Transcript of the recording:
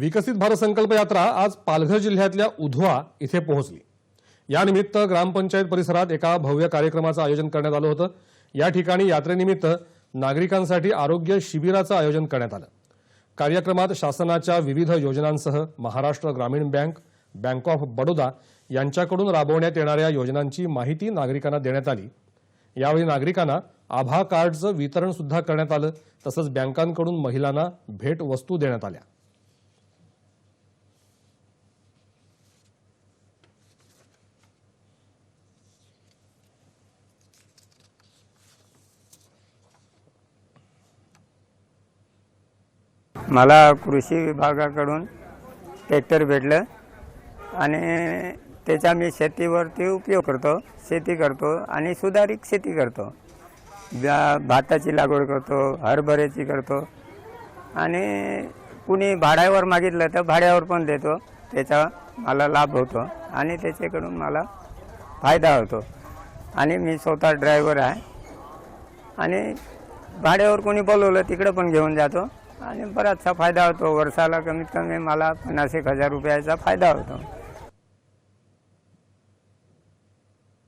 विकसित भारत संकल्प यात्रा आज पालघर जिल्ह्यातल्या उधवा इथे पोहोचली. यानिमित्त ग्रामपंचायत परिसरात एका भव्य कार्यक्रमाचं आयोजन करण्यात आलं होतं. या ठिकाणी यात्रेनिमित्त नागरिकांसाठी आरोग्य शिबिराचं आयोजन करण्यात आलं. कार्यक्रमात शासनाच्या विविध योजनांसह महाराष्ट्र ग्रामीण बँक बँक ऑफ बडोदा यांच्याकडून राबवण्यात येणाऱ्या योजनांची माहिती नागरिकांना देण्यात आली. यावेळी नागरिकांना आभा कार्डचं वितरण सुद्धा करण्यात आलं. तसंच बँकांकडून महिलांना भेट वस्तू देण्यात आल्या. मला कृषी विभागाकडून ट्रॅक्टर भेटलं आणि त्याचा मी शेतीवरती उपयोग करतो शेती करतो आणि सुधारित शेती करतो. भाताची लागवड करतो हरभऱ्याची करतो. आणि कुणी भाड्यावर मागितलं तर भाड्यावर पण देतो. त्याचा मला लाभ होतो आणि त्याच्याकडून मला फायदा होतो. आणि मी स्वतः ड्रायव्हर आहे. आणि भाड्यावर कोणी बोलवलं तिकडं पण घेऊन जातो. आणि बराचसा फायदा होतो. वर्षाला कमीत कमी मला पन्नास एक हजार रुपयाचा फायदा होतो.